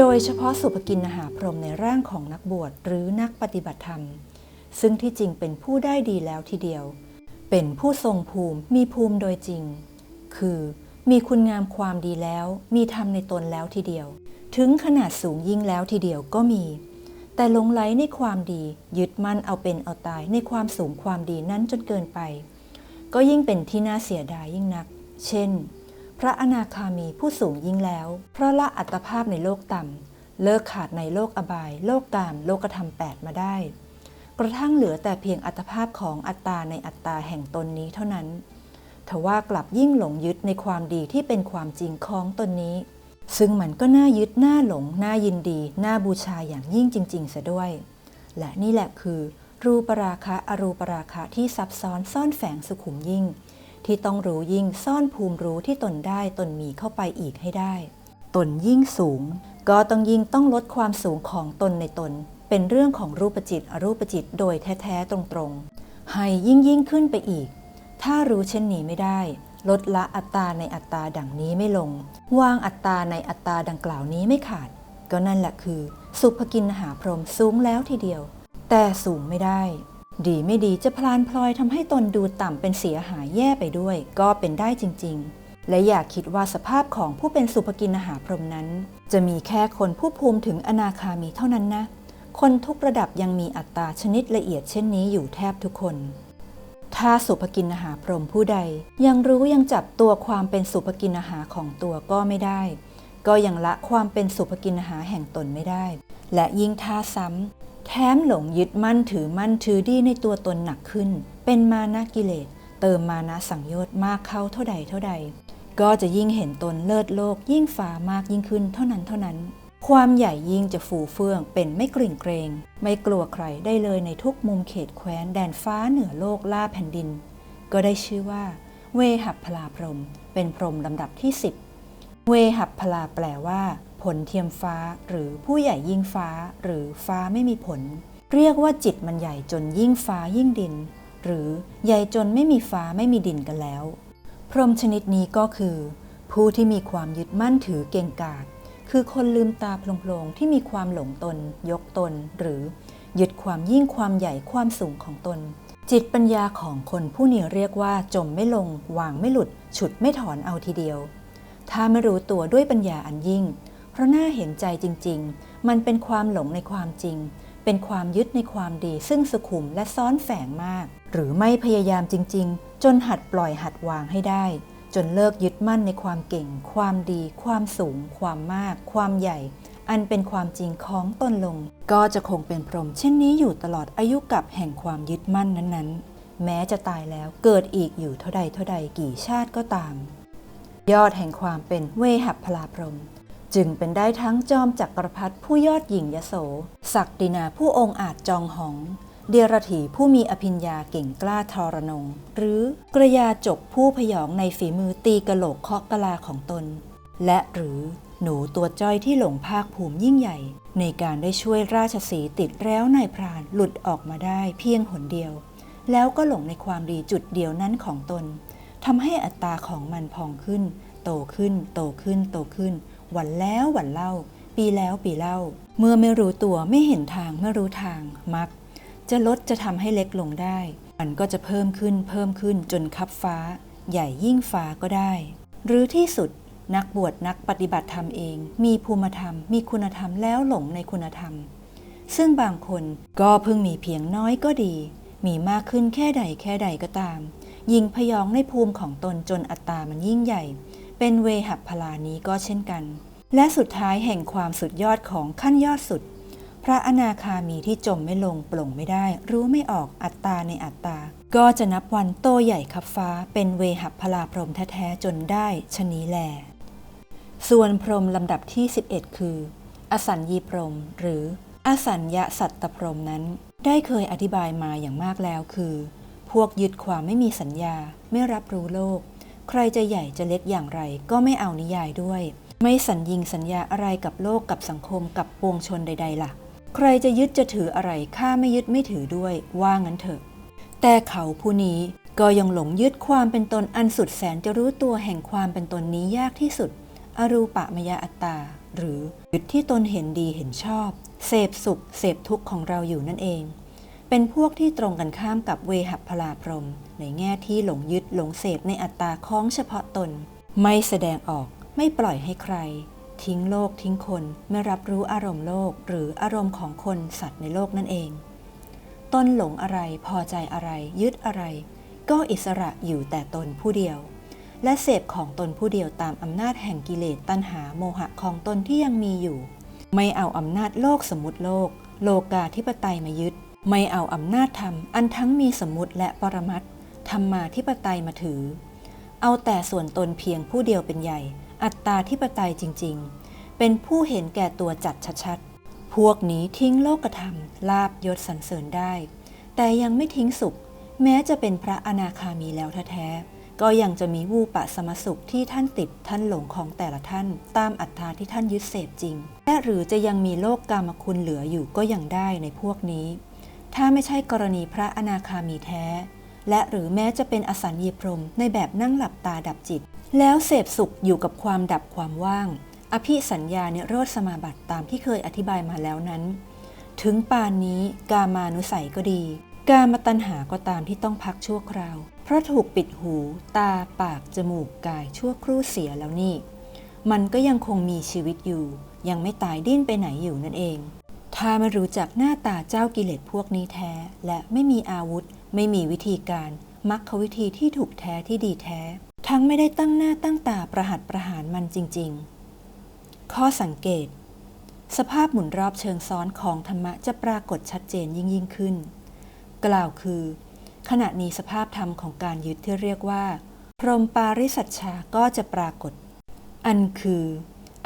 โดยเฉพาะสุภกินหาพรหมในร่างของนักบวชหรือนักปฏิบัติธรรม ซึ่งที่จริงเป็นผู้ได้ดีแล้วทีเดียว เป็นผู้ทรงภูมิมีภูมิโดยจริง คือมีคุณงามความดีแล้ว มีธรรมในตนแล้วทีเดียว ถึงขนาดสูงยิ่งแล้วทีเดียวก็มี แต่หลงไหลในความดียึดมั่นเอาเป็นเอาตายในความสูงความดีนั้นจนเกินไป ก็ยิ่งเป็นที่น่าเสียดายยิ่งนัก เช่น พระอนาคามีผู้สูงยิ่งแล้ว เพราะละอัตภาพในโลกต่ำ เลิกขาดในโลกอบาย โลกกาม โลกธรรมแปดมาได้ กระทั่งเหลือแต่เพียงอัตภาพของอัตตาในอัตตาแห่งตนนี้เท่านั้น ทว่ากลับยิ่งหลงยึดในความดีที่เป็นความจริงของตนนี้ ซึ่งมันก็น่ายึดน่าหลง น่ายินดี น่าบูชาอย่างยิ่งจริงๆเสียด้วย และนี่แหละคือ รูปราคะอรูปราคะที่ซับซ้อนซ่อนแฝงสุขุมยิ่ง ที่ต้องรู้ยิ่งซ่อนภูมิรู้ที่ตนได้ตนมีเข้าไปอีกให้ได้ ตนยิ่งสูง ก็ต้องยิ่งต้องลดความสูงของตนในตน เป็นเรื่องของรูปจิตอรูปจิตโดยแท้ๆตรงๆ ให้ยิ่งยิ่งขึ้นไปอีก ถ้ารู้เช่นนี้ไม่ได้ ลดละอัตตาในอัตตาดังนี้ไม่ลง วางอัตตาในอัตตาดังกล่าวนี้ไม่ขาด ก็นั่นแหละคือ สุภกินหาพรหมสูงแล้วทีเดียว แต่สูงไม่ได้ ดีไม่ดีจะพลานพลอยทำให้ตนดูต่ำเป็นเสียหายแย่ไปด้วย ก็เป็นได้จริง ๆ และอย่าคิดว่าสภาพของผู้เป็นสุภกินหาพรมนั้น จะมีแค่คนผู้ภูมิถึงอนาคามีเท่านั้นนะ คนทุกระดับยังมีอัตตาชนิดละเอียดเช่นนี้อยู่แทบทุกคน ถ้าสุภกินอาหารพรมผู้ใด ยังรู้ยังจับตัวความเป็นสุภกินอาหารของตัวก็ไม่ได้ ก็ยังละความเป็นสุภกินอาหารแห่งตนไม่ได้และยิ่งท่าซ้ำ แถมหลงยึดมั่นถือมั่นถือดีในตัวตนหนักขึ้น เป็นมานะกิเลส เติมมานะสังโยชน์มากเข้าเท่าใดเท่าใด ก็จะยิ่งเห็นตนเลิศโลกยิ่งฟ้ามากยิ่งขึ้นเท่านั้นเท่านั้น ความใหญ่ยิ่งจะฟูเฟื่องเป็นไม่กริ่งเกรง ไม่กลัวใครได้เลยในทุกมุมเขตแคว้นแดนฟ้าเหนือโลกล่าแผ่นดิน ก็ได้ชื่อว่า เวหับพลาพรม เป็นพรมลำดับที่ 10 เวหับพลาแปลว่า ผลเทียมฟ้าหรือผู้ใหญ่ยิ่งฟ้า หรือฟ้าไม่มีผล เรียกว่าจิตมันใหญ่จนยิ่งฟ้ายิ่งดิน หรือใหญ่จนไม่มีฟ้าไม่มีดินกันแล้ว พรหมชนิดนี้ก็คือ ผู้ที่มีความยึดมั่นถือเก่งกาจคือคนลืมตาโพลงๆที่มีความหลงตน ยกตน หรือยึดความยิ่งความใหญ่ความสูงของตน จิตปัญญาของคนผู้นี้เรียกว่าจมไม่ลง วางไม่หลุด ฉุดไม่ถอนเอาทีเดียว ถ้าไม่รู้ตัวด้วยปัญญาอันยิ่ง ราะน่าเห็นใจจริง ๆ มันเป็นความหลงในความจริง เป็นความยึดในความดี ซึ่งสุขุมและซ้อนแฝงมาก หรือไม่พยายามจริง ๆ จนหัดปล่อยหัดวางให้ได้ จนเลิกยึดมั่นในความเก่ง ความดี ความสูง ความมาก ความใหญ่ อันเป็นความจริงของตนลง ก็จะคงเป็นพรหมเช่นนี้อยู่ตลอดอายุกับแห่งความยึดมั่นนั้นๆ แม้จะตายแล้วเกิดอีกอยู่เท่าใดเท่าใดกี่ชาติก็ตาม ยอดแห่งความเป็นเวหับพลาพรหม จึงเป็นได้ทั้งจอมจักรพรรดิผู้ยอดหญิงยโส ศักดินาผู้องค์อาจจองหอง เดียรถีผู้มีอภิญญาเก่งกล้าทรนง หรือกระยาจกผู้พยองในฝีมือตีกะโหลกเคาะกะลาของตน และหรือหนูตัวจ้อยที่หลงภาคภูมิยิ่งใหญ่ ในการได้ช่วยราชสีติดแล้วนายพรานหลุดออกมาได้เพียงหนเดียว แล้วก็หลงในความดีจุดเดียวนั้นของตนทำให้อัตตาของมันพองขึ้น โตขึ้น โตขึ้นโตขึ้น วันแล้ววันเล่า ปีแล้วปีเล่า เมื่อไม่รู้ตัวไม่เห็นทางไม่รู้ทางมัก จะลดจะทำให้เล็กลงได้ มันก็จะเพิ่มขึ้นเพิ่มขึ้นจนคับฟ้า ใหญ่ยิ่งฟ้าก็ได้ หรือที่สุดนักบวชนักปฏิบัติธรรมเอง มีภูมิธรรม มีคุณธรรมแล้วหลงในคุณธรรม ซึ่งบางคนก็เพิ่งมีเพียงน้อยก็ดี มีมากขึ้นแค่ใดแค่ใดก็ตาม ยิงพยองในภูมิของตนจนอัตตามันยิ่งใหญ่ เป็นเวหับพลานี้ก็เช่นกัน และสุดท้ายแห่งความสุดยอดของขั้นยอดสุด พระอนาคามีที่จมไม่ลงปลงไม่ได้ รู้ไม่ออกอัตตาในอัตตา ก็จะนับวันโตใหญ่ขับฟ้า เป็นเวหัพลาพรมแท้ๆจนได้ชนี้แล ส่วนพรมลำดับที่ 11 คือ อสัญญีพรมหรืออสัญญาสัตตพรมนั้น ได้เคยอธิบายมาอย่างมากแล้วคือ พวกยึดความไม่มีสัญญาไม่รับรู้โลก ใครจะใหญ่จะเล็กอย่างไร ก็ไม่เอานิยายด้วย ไม่สัญญิงสัญญาอะไรกับโลกกับสังคมกับปวงชนใด ๆล่ะ ใครจะยึดจะถืออะไรข้าไม่ยึดไม่ถือด้วยว่างั้นเถอะ แต่เขาผู้นี้ก็ยังหลงยึดความเป็นตนอันสุดแสนจะรู้ตัวแห่งความเป็นตนนี้ยากที่สุด อรูปะมยอัตตา หรือยึดที่ตนเห็นดีเห็นชอบ เสพสุขเสพทุกข์ของเราอยู่นั่นเอง เป็นพวกที่ตรงกันข้ามกับเวหัพลาพรม ในแง่ที่หลงยึดหลงเสพในอัตตาของเฉพาะตน ไม่แสดงออกไม่ปล่อยให้ใคร ทิ้งโลกทิ้งคนไม่รับรู้อารมณ์โลกหรืออารมณ์ของคนสัตว์ในโลกนั่นเอง ตนหลงอะไรพอใจอะไร ยึดอะไร ก็อิสระอยู่แต่ตนผู้เดียว และเสพของตนผู้เดียวตามอำนาจแห่งกิเลสตัณหาโมหะของตนที่ยังมีอยู่ ไม่เอาอำนาจโลกสมมติโลก โลกาธิปไตยมายึด ไม่เอาอำนาจธรรมอันทั้งมีสมมติและปรมัตธรรมาธิปไตยมาถือ เอาแต่ส่วนตนเพียงผู้เดียวเป็นใหญ่ อัตตาธิปไตยจริง ๆ เป็นผู้เห็นแก่ตัวจัดชัดๆ พวกนี้ทิ้งโลกธรรม ลาบยศสรรเสริญได้ แต่ยังไม่ทิ้งสุข แม้จะเป็นพระอนาคามีแล้วแท้ๆก็ยังจะมีวูปะสมสุขที่ท่านติดท่านหลงของแต่ละท่าน ตามอัตตาที่ท่านยึดเสพจริง และหรือจะยังมีโลกกามคุณเหลืออยู่ก็ยังได้ในพวกนี้ ถ้าไม่ใช่กรณีพระอนาคามีแท้ และหรือแม้จะเป็นอสัญญีพรมในแบบนั่งหลับตาดับจิต แล้วเสพสุขอยู่กับความดับความว่าง อภิสัญญาเนโรธสมาบัติตามที่เคยอธิบายมาแล้วนั้น ถึงปานนี้กามานุสัยก็ดี กามตัณหาก็ตามที่ต้องพักชั่วคราว เพราะถูกปิดหู ตาปากจมูกกายชั่วครู่เสียแล้วนี่ มันก็ยังคงมีชีวิตอยู่ ยังไม่ตายดิ้นไปไหนอยู่นั่นเอง ถ้าไม่รู้จักหน้าตาเจ้ากิเลสพวกนี้แท้ และไม่มีอาวุธ ไม่มีวิธีการมรรควิธีที่ถูกแท้ที่ดีแท้ ทั้งไม่ได้ตั้งหน้าตั้งตาประหัตประหารมันจริง ๆ ข้อสังเกต สภาพหมุนรอบเชิงซ้อนของธรรมะจะปรากฏชัดเจนยิ่งยิ่งขึ้น กล่าวคือ ขณะนี้สภาพธรรมของการยึดที่เรียกว่า พรหมปาริสัชชาก็จะปรากฏ อันคือ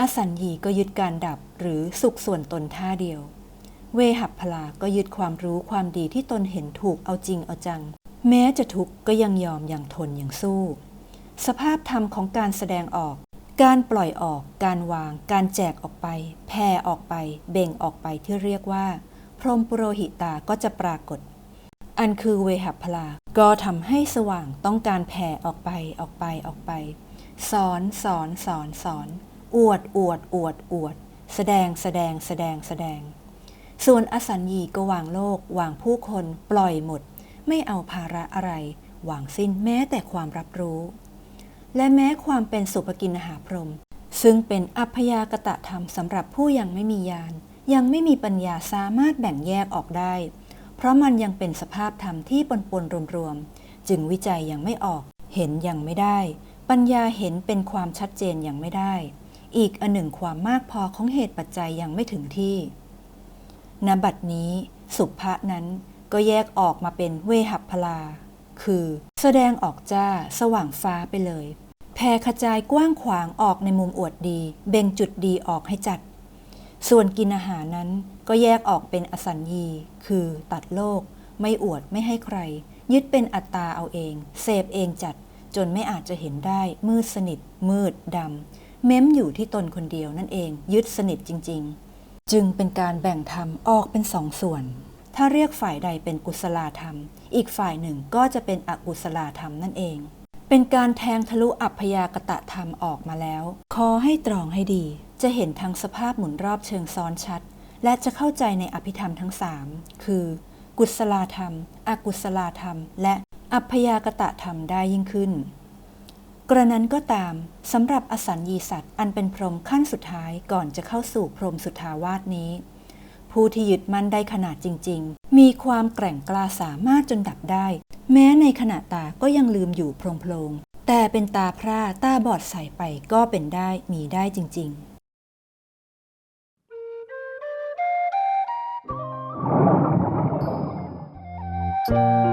อสัญญีก็ยึดการดับหรือสุขส่วนตนท่าเดียว เวหัพพลาก็ยึดความรู้ความดีที่ตนเห็นถูกเอาจริงเอาจัง แม้จะทุกข์ก็ยังยอมอย่างทนอย่างสู้ สภาพธรรมของการแสดงออก การปล่อยออก การวาง การแจกออกไป แผ่ออกไป เบ่งออกไปที่เรียกว่า พรหมปุโรหิตาก็จะปรากฏ อันคือเวหัพพลาก็ทำให้สว่างต้องการแผ่ออกไปออกไปออกไปสอนสอนสอนสอน อวดอวดอวดอวด แสดงแสดงแสดงแสดง ส่วนอสัญญีก็วางโลก วางผู้คนปล่อยหมด ไม่เอาภาระอะไร วางสิ้นแม้แต่ความรับรู้ และแม้ความเป็นสุภกินหาพรหมซึ่งเป็นอัพยากตะธรรมสำหรับผู้ยังไม่มีญาณยังไม่มีปัญญาสามารถแบ่งแยกออกได้ เพราะมันยังเป็นสภาพธรรมที่ปนปนรวมๆ จึงวิจัยยังไม่ออก เห็นยังไม่ได้ ปัญญาเห็นเป็นความชัดเจนยังไม่ได้ อีกอันหนึ่งความมากพอของเหตุปัจจัยยังไม่ถึงที่ ณบัดนี้สุภะนั้นก็แยกออกมาเป็นเวหัพพลา คือ แสดงออกจ้าสว่างฟ้าไปเลย แผ่ขจายกว้างขวางออกในมุมอวดดี เบ่งจุดดีออกให้จัด ส่วนกินอาหารนั้นก็แยกออกเป็นอสัญญี คือตัดโลก ไม่อวดไม่ให้ใคร ยึดเป็นอัตตาเอาเอง เสพเองจัด จนไม่อาจจะเห็นได้มืดสนิท มืดดำเม้มอยู่ที่ตนคนเดียวนั่นเอง ยึดสนิทจริง ๆ จึงเป็นการแบ่งธรรมออกเป็นสองส่วน ถ้าเรียกฝ่ายใดเป็นกุศลธรรม อีกฝ่ายหนึ่งก็จะเป็นอกุศลธรรมนั่นเอง เป็นการแทงทะลุอัพยากตะธรรมออกมาแล้ว ขอให้ตรองให้ดี จะเห็นทั้งสภาพหมุนรอบเชิงซ้อนชัด และจะเข้าใจในอภิธรรมทั้งสามคือ กุศลธรรม อกุศลธรรม และอัพยากตะธรรมได้ยิ่งขึ้น กระนั้นก็ตามสำหรับอสัญญีสัตว์อันเป็นพรหมขั้นสุดท้ายก่อนจะเข้าสู่พรหมสุทธาวาสนี้ ผู้ที่ยึดมั่นได้ขนาดจริง ๆ มีความแกร่งกล้าสามารถจนดับได้ แม้ในขณะตาก็ยังลืมอยู่โพลงๆแต่เป็นตาพร่าตาบอดใสไปก็เป็นได้มีได้จริง ๆ